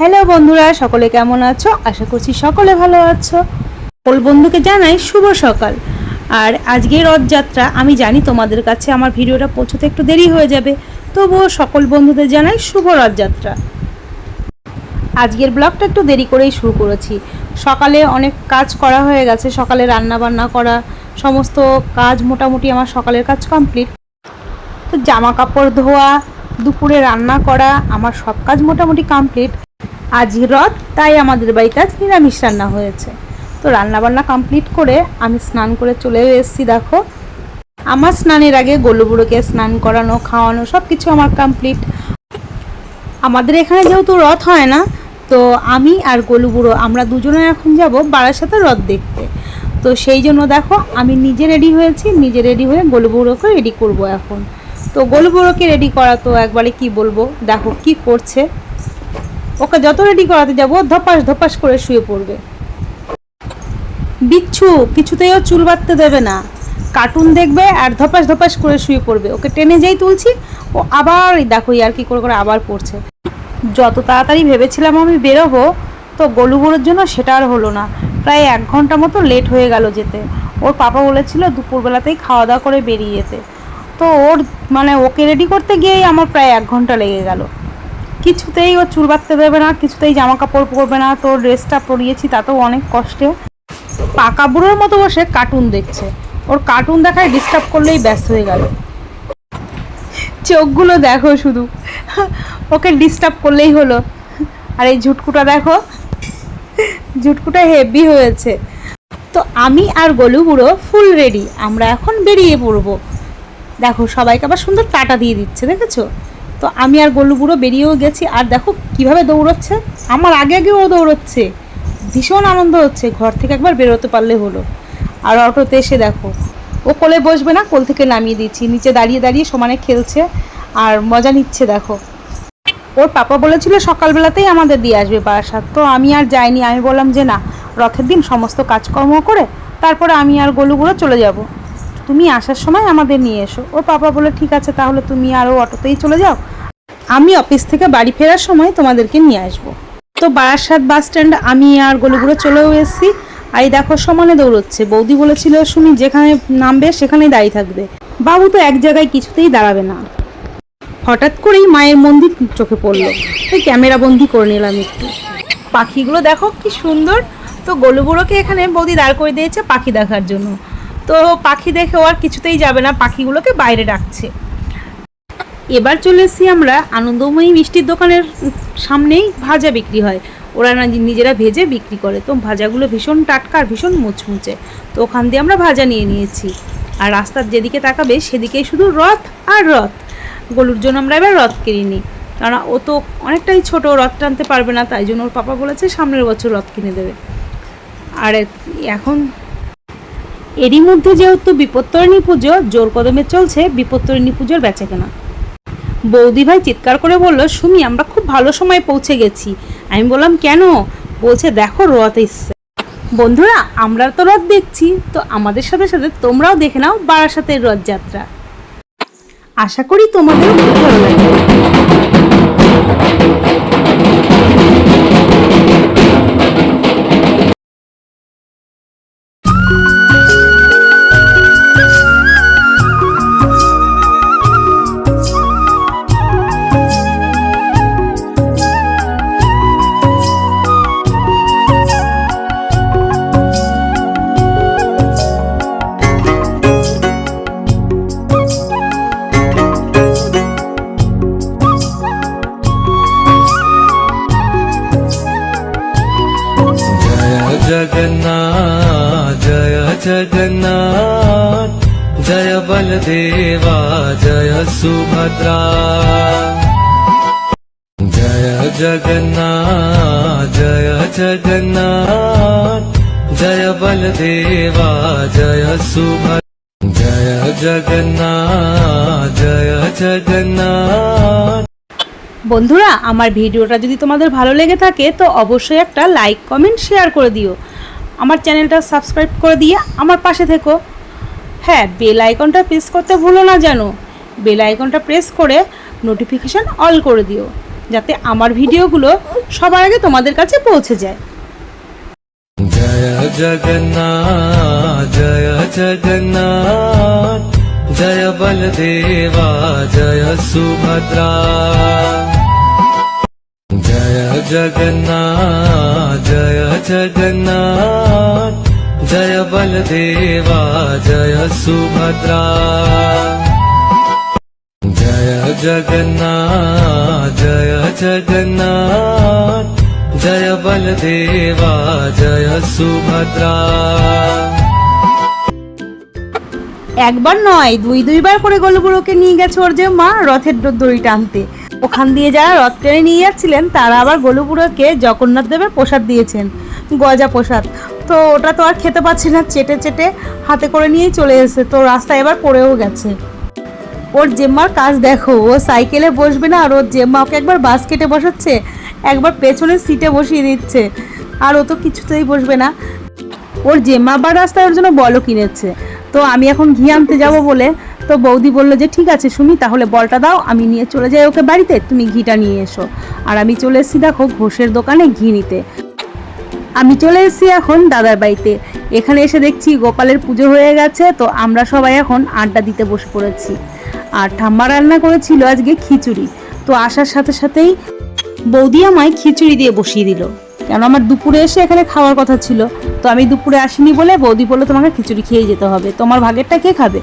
Hello বন্ধুরা, সকলে কেমন আছো? আশা করছি সকলে ভালো আছো। সকল বন্ধুকে জানাই শুভ সকাল। আর আজকের রথযাত্রা, আমি জানি তোমাদের কাছে আমার ভিডিওটা পৌঁছতে একটু দেরি হয়ে যাবে, তবুও সকল বন্ধুদের জানাই শুভ রথযাত্রা। আজকের ব্লগটা একটু দেরি করেই শুরু করেছি। সকালে অনেক কাজ করা হয়ে গেছে, সকালে রান্না বান্না করা, সমস্ত কাজ মোটামুটি আমার সকালের কাজ কমপ্লিট। তো জামা কাপড় ধোয়া, দুপুরে রান্না করা, আমার সব কাজ মোটামুটি কমপ্লিট। আজ রথ তাই আমাদের বাড়িতে আজ নিরামিষ রান্না হয়েছে। তো রান্নাবান্না কমপ্লিট করে আমি স্নান করে চলে এসেছি, দেখো। আমার স্নানের আগে গলু বুড়োকে স্নান করানো, খাওয়ানো সব কিছু আমার কমপ্লিট আমাদের এখানে যেহেতু রথ হয় না, তো আমি আর গলু বুড়ো আমরা দুজনে এখন যাব বারাসাতে রথ দেখতে। তো সেই জন্য দেখো, আমি নিজে রেডি হয়েছি, নিজে রেডি হয়ে গলু বুড়োকে রেডি করব এখন। তো গলু বুড়োকে রেডি করা তো একবারে কি বলব? দেখো কি করছে। ওকে যত রেডি করাতে যাব ধপাস ধপাস করে শুয়ে পড়বে। বিচ্ছু, কিছুতেই ও চুল বাঁধতে দেবে না। কার্টুন দেখবে আর ধপাস ধপাস করে শুয়ে পড়বে। ওকে টেনে যেই তুলছি, ও আবার দেখো আর কি করে করে আবার পড়ছে। যত তাড়াতাড়ি ভেবেছিলাম আমি বেরোবো, তো গলু বুড়োর জন্য সেটা আর হলো না। প্রায় এক ঘণ্টা মতো লেট হয়ে গেল যেতে। ওর পাপা বলেছিল দুপুরবেলাতেই খাওয়া দাওয়া করে বেরিয়ে যেতে। তো ওর মানে ওকে রেডি করতে গিয়েই আমার প্রায় এক ঘণ্টা লেগে গেল। কিছুতেই ও চুল বাঁধতে দেবে না, কিছুতেই জামা কাপড় পরবে না তো ড্রেসটা পরিয়েছি, তাতেও অনেক কষ্টে। পাকা বুড়োর মতো বসে কার্টুন দেখছে। ওর কার্টুন দেখায় ডিস্টার্ব করলেই ব্যস্ত হয়ে গেল। চোখগুলো দেখো শুধু। ওকে ডিস্টার্ব করলেই হলো। আর এই ঝুটকুটা দেখো। ঝুটকুটা হেভি হয়েছে। তো আমি আর গলু বুড়ো ফুল রেডি আমরা এখন বেরিয়ে পড়ব। দেখো, সবাইকে আবার সুন্দর টাটা দিয়ে দিচ্ছে, দেখেছ? তো আমি আর গলু বুড়ো বেরিয়েও গেছি। আর দেখো কীভাবে দৌড়চ্ছে। আমার আগে আগে ও দৌড়চ্ছে। ভীষণ আনন্দ হচ্ছে। ঘর থেকে একবার বেরোতে পারলে হলো। আর অটোতে এসে দেখো, ও কোলে বসবে না, কোল থেকে নামিয়ে দিচ্ছি। নিচে দাঁড়িয়ে দাঁড়িয়ে সমানে খেলছে আর মজা নিচ্ছে, দেখো। ওর পাপা বলেছিল সকালবেলাতেই আমাদের দিয়ে আসবে বারাসাত তো আমি আর যাইনি। আমি বললাম যে না, রথের দিন সমস্ত কাজকর্ম করে তারপরে আমি আর গলুগুলো চলে যাব। তুমি আসার সময় আমাদের নিয়ে এসো। ওর পাপা বলে, ঠিক আছে, তাহলে তুমি আরও অটোতেই চলে যাও। আমি অফিস থেকে বাড়ি ফেরার সময় তোমাদেরকে নিয়ে আসব। তো বারাসাত বাস স্ট্যান্ড, আমি আর গলুগুলো চলেও এসেছি। আর এই দেখো, সমানে দৌড়চ্ছে। বৌদি বলেছিল শুনি যেখানে নামবে, সেখানেই দাঁড়িয়ে থাকবে। বাবু তো এক জায়গায় কিছুতেই দাঁড়াবে না। হঠাৎ করেই মায়ের মন্দির চোখে পড়ল। তাই ক্যামেরা বন্দি করে নিলাম একটু। পাখিগুলো দেখো, কি সুন্দর। তো গলুবুড়োকে এখানে বৌদি দাঁড় করে দিয়েছে পাখি দেখার জন্য। তো পাখি দেখে ও আর কিছুতেই যাবে না, পাখিগুলোকে বাইরে ডাকছে। এবার চলে এসেছি আমরা আনন্দময়ী মিষ্টির দোকানের সামনেই ভাজা বিক্রি হয়। ওরা না নিজেরা ভেজে বিক্রি করে। তো ভাজাগুলো ভীষণ টাটকা আর ভীষণ মুচমুচে। তো ওখান দিয়ে আমরা ভাজা নিয়ে নিয়েছি। আর রাস্তার যেদিকে তাকাবে সেদিকেই শুধু রথ আর রথ। গলুর জন্য আমরা এবার রথ কিনে কিনিনি কারণ ও তো অনেকটাই ছোট, রথ টানতে পারবে না, তাই জন্য ওর পাপা বলেছে সামনের বছর রথ কিনে দেবে। আর এখন এরই মধ্যে যেহেতু বিপত্তরিণী পুজো, জোর কদমে চলছে বিপত্তরিণী পুজোর বেচা কেনা বৌদি ভাই চিৎকার করে বলল, সুমি, আমরা খুব ভালো সময় পৌঁছে গেছি। আমি বললাম, কেন? বলছে, দেখো, রথ এসছে। বন্ধুরা আমরা তো রথ দেখছি, তো আমাদের সাথে সাথে তোমরাও দেখে নাও বারাসাতের রথযাত্রা। আশা করি তোমাদের ভালো লাগবে। जगन्नाथ जय बलदेवा जय सुभद्रा जय जगन्नाथ जय जगन्नाथ जय बलदेवा जय सुभद्रा जय जगन्नाथ जय जगन्नाथ বন্ধুরা আমার ভিডিওটা যদি তোমাদের ভালো লেগে থাকে তো অবশ্যই একটা লাইক কমেন্ট শেয়ার করে দিও আমার চ্যানেলটা সাবস্ক্রাইব করে দিয়ে আমার পাশে থেকো। হ্যাঁ বেল আইকনটা প্রেস করতে ভুলো না জানো বেল আইকনটা প্রেস করে নোটিফিকেশান অল করে দিও, যাতে আমার ভিডিওগুলো সবার আগে তোমাদের কাছে পৌঁছে যায়। জয় জয় বলদেবা, জয় সুভদ্রা। জয় জগন্নাথ জয় জগন্নাথ জয় বলদেবা জয় সুভদ্রা জয় জগন্নাথ জয় জগন্নাথ জয় বলদেবা জয় সুভদ্রা একবার নয়, দুই দুইবার করে গলুবুড়োকে নিয়ে গেছে ওর যে মা, রথের দড়ি টানতে। ওখান দিয়ে যারা রথ টেনে নিয়ে যাচ্ছিলেন, তারা আবার গলুবুড়োকে জগন্নাথ দেবের প্রসাদ দিয়েছেন, গজা প্রসাদ। তো ওটা তো আর খেতে পারছে না, চেটে চেটে হাতে করে নিয়েই চলে এসেছে, তো রাস্তায় এবার পড়েও গেছে। ওর জেম্মার কাজ দেখো, ও সাইকেলে বসবে না, আর ওর জেম্মা ওকে একবার বাস্কেটে বসাচ্ছে, একবার পেছনের সিটে বসিয়ে দিচ্ছে, আর ও তো কিছুতেই বসবে না। ওর জেম্মা আবার রাস্তায় ওর জন্য বলও কিনেছে, তো আমি এখন ঘি আনতে যাব বলে তো বৌদি বলল যে, ঠিক আছে শুনি তাহলে বলটা দাও, আমি নিয়ে চলে যাই ওকে বাড়িতে, তুমি ঘিটা নিয়ে এসো। আর আমি চলে এসেছি, দেখো, ঘোষের দোকানে ঘি নিতে। আমি চলে এসেছি এখন দাদার বাড়িতে। এখানে এসে দেখছি গোপালের পুজো হয়ে গেছে, তো আমরা সবাই এখন আড্ডা দিতে বসে পড়েছি। আর ঠাম্মা রান্না করেছিল আজকে খিচুড়ি। তো আসার সাথে সাথেই বৌদি আমায় খিচুড়ি দিয়ে বসিয়ে দিল। কেন আমার দুপুরে এসে এখানে খাওয়ার কথা ছিল। তো আমি দুপুরে আসিনি বলে বৌদি বলল, তোমাকে খিচুড়ি খেয়ে যেতে হবে। তোমার ভাগেরটা কে খাবে?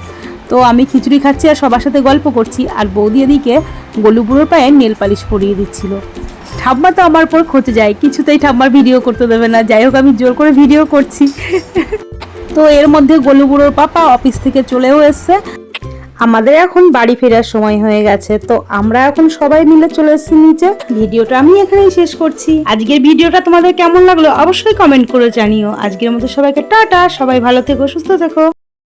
তো আমি খিচুড়ি খাচ্ছি আর সবার সাথে গল্প করছি, আর বৌদি এদিকে গলু বুড়োর পায়ে নেল পালিশ পরিয়ে দিচ্ছিল। ঠাম্মা তো আমার পর খোঁজে যায়, কিছুতেই ঠাম্মার ভিডিও করতে দেবে না। যাই হোক, আমি জোর করে ভিডিও করছি। তো এর মধ্যে গলু বুড়োর পাপা অফিস থেকে চলেও এসছে। আমাদের এখন বাড়ি ফেরার সময় হয়ে গেছে, তো আমরা এখন সবাই মিলে চলে এসেছি নিচে। ভিডিওটা আমি এখানেই শেষ করছি। আজকের ভিডিওটা তোমাদের কেমন লাগল অবশ্যই কমেন্ট করে জানিও। আজকের মতো সবাইকে টাটা, সবাই ভালো থেকো, সুস্থ থেকো।